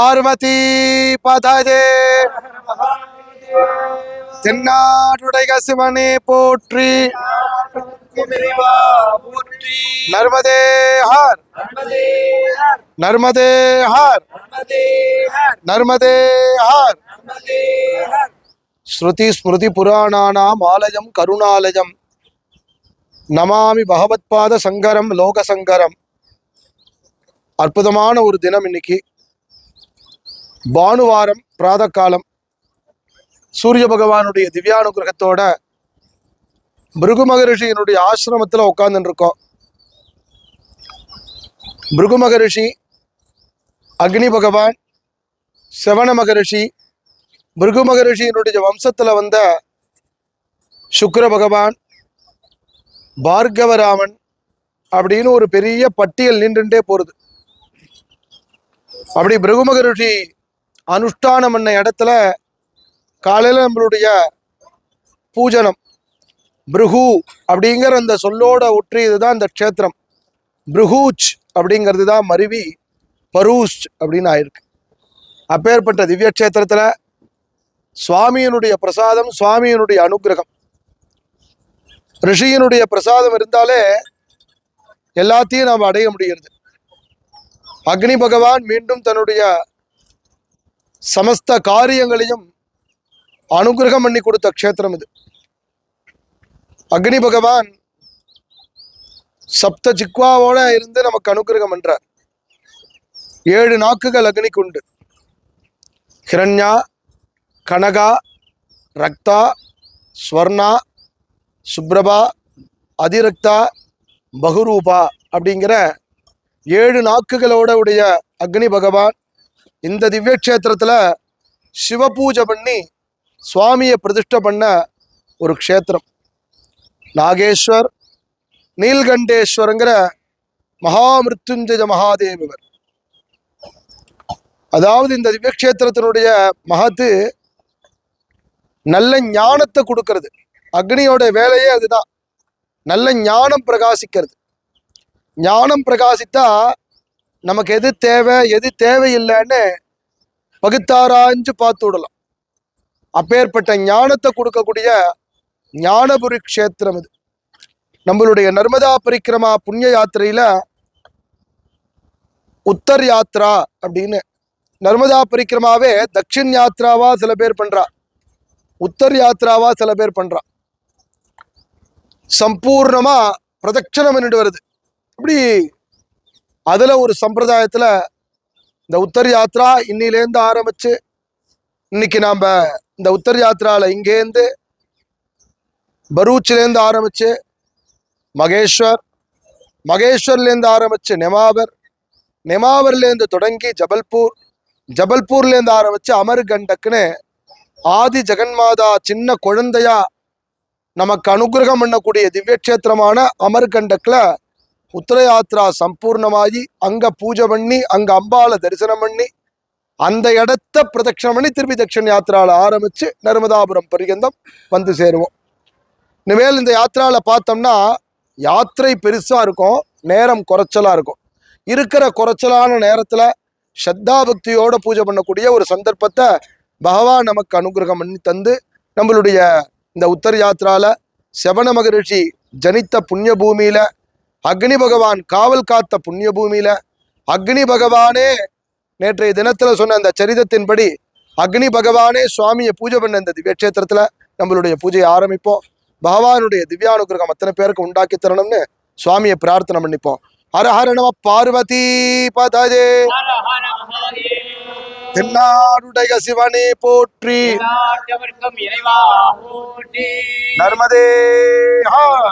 பார்வதி பதஜே தென்னாடுடைய சிவனே போற்றி. நர்மதே ஹார். நர்மதே ஹார். நர்மதே ஹார். ஸ்ருதி ஸ்மிருதி புராணானாம் ஆலயம் கருணாலயம். நமாமி பகவத்பாத சங்கரம் லோக சங்கரம் அற்புதமான ஒரு தினம் இன்னைக்கு. பானுவாரம் பிராதக்காலம் சூரிய பகவானுடைய திவ்யானுகிரகத்தோட பிருகு மகரிஷியினுடைய ஆசிரமத்தில் உட்காந்துருக்கோம் பிருகு மகரிஷி அக்னி பகவான் செவன மகரிஷி பிருகு மகரிஷியினுடைய வம்சத்தில் வந்த சுக்கர பகவான் பார்கவராமன் அப்படின்னு ஒரு பெரிய பட்டியல் நின்றுட்டே போகிறது அப்படி பிருகு மகரிஷி அனுஷ்டானம் பண்ண இடத்துல காலையில் நம்மளுடைய பூஜனம். பிருகு அப்படிங்கிற அந்த சொல்லோட ஒற்றியது தான் இந்த க்ஷேத்திரம். பிருகூச் அப்படிங்கிறது தான் மருவி பரூச் அப்படின்னு ஆயிருக்கு. அப்பேற்பட்ட திவ்ய க்ஷேத்திரத்தில் சுவாமியினுடைய பிரசாதம் சுவாமியினுடைய அனுக்கிரகம் ரிஷியினுடைய பிரசாதம் இருந்தாலே எல்லாத்தையும் நாம் அடைய முடிகிறது அக்னி பகவான் மீண்டும் தன்னுடைய சமஸ்த காரியங்களையும் அனுகிரகம் பண்ணி கொடுத்த க்ஷேத்திரம் இது. அக்னி பகவான் சப்த சிக்வாவோட இருந்து நமக்கு அனுகிரகம் பண்றார். ஏழு நாக்குகள் அக்னிக்கு உண்டு. ஹிரண்யா கனகா ரக்தா ஸ்வர்ணா சுப்ரபா அதிரக்தா பகுரூபா அப்படிங்கிற ஏழு நாக்குகளோட உடைய அக்னி பகவான் இந்த திவ்ய க்ஷேத்திரத்துல சிவபூஜை பண்ணி சுவாமியை பிரதிஷ்டை பண்ண ஒரு க்ஷேத்திரம். நாகேஸ்வர் நீல்கண்டேஸ்வரங்கிற மகாமிருத்யுஞ்சய மகாதேவர் அதாவது இந்த திவ்யக்ஷேத்திரத்தினுடைய மகத்து நல்ல ஞானத்தை கொடுக்கறது. அக்னியோட வேலையே அதுதான். நல்ல ஞானம் பிரகாசிக்கிறது. ஞானம் பிரகாசித்தா நமக்கு எது தேவை எது தேவையில்லைன்னு பகுத்தாராய்ஞ்சு பார்த்து விடலாம். அப்பேற்பட்ட ஞானத்தை கொடுக்கக்கூடிய ஞானபுரி க்ஷேத்திரம் இது. நம்மளுடைய நர்மதா பரிக்கிரமா புண்ணிய யாத்திரையில உத்தர் யாத்ரா அப்படின்னு நர்மதா பரிக்கிரமாவே தக்ஷின் யாத்ராவா சில பேர் பண்றா. உத்தர் யாத்ராவா சில பேர் பண்றா. சம்பூர்ணமா பிரதட்சணம் பண்ணிட்டு வருது. அப்படி அதில் ஒரு சம்பிரதாயத்தில் இந்த உத்தர் யாத்ரா இன்னிலேருந்து ஆரம்பிச்சு இன்னைக்கு நாம் இந்த உத்தர் யாத்திராவில் இங்கேருந்து பரூச்சிலேருந்து ஆரம்பிச்சு மகேஸ்வர் மகேஸ்வர்லேருந்து ஆரம்பிச்சு நெமாவர் நெமாவர்லேருந்து தொடங்கி ஜபல்பூர் ஜபல்பூர்லேருந்து ஆரம்பிச்சு அமர்கண்டக்குன்னு ஆதி ஜெகன்மாதா சின்ன குழந்தையா நமக்கு அனுகிரகம் பண்ணக்கூடிய திவ்யக்ஷேத்திரமான அமர்கண்டக்கில் உத்தரயாத்ரா சம்பூர்ணமாகி அங்கே பூஜை பண்ணி அங்கே அம்பாவை தரிசனம் பண்ணி அந்த இடத்த பிரதட்சணம் பண்ணி திருப்பி தட்சிண யாத்திராவில் ஆரம்பித்து நர்மதாபுரம் பரியந்தம் வந்து சேருவோம். இனிமேல் இந்த யாத்திராவில் பார்த்தோம்னா யாத்திரை பெருசாக இருக்கும் நேரம் குறைச்சலாக இருக்கும். இருக்கிற குறைச்சலான நேரத்தில் ஸ்ரத்தா பூஜை பண்ணக்கூடிய ஒரு சந்தர்ப்பத்தை பகவான் நமக்கு அனுகிரகம் பண்ணி தந்து நம்மளுடைய இந்த உத்தர் யாத்திராவில் செவன மகரிஷி ஜனித்த புண்ணிய பூமியில் அக்னி பகவான் காவல் காத்த புண்ணிய பூமியில அக்னி பகவானே நேற்றைய தினத்துல சொன்ன அந்த சரிதத்தின்படி அக்னி பகவானே சுவாமியை பூஜை பண்ண இந்த திவ்யக்ஷேத்திரத்துல நம்மளுடைய பூஜையை ஆரம்பிப்போம். பகவானுடைய திவ்யானுகிரகம் அத்தனை பேருக்கு உண்டாக்கி தரணும்னு சுவாமியை பிரார்த்தனை பண்ணிப்போம். ஹர ஹர நம பார்வதி பதஜே. தென்னாடுடைய சிவனே போற்றி. நர்மதே ஹா.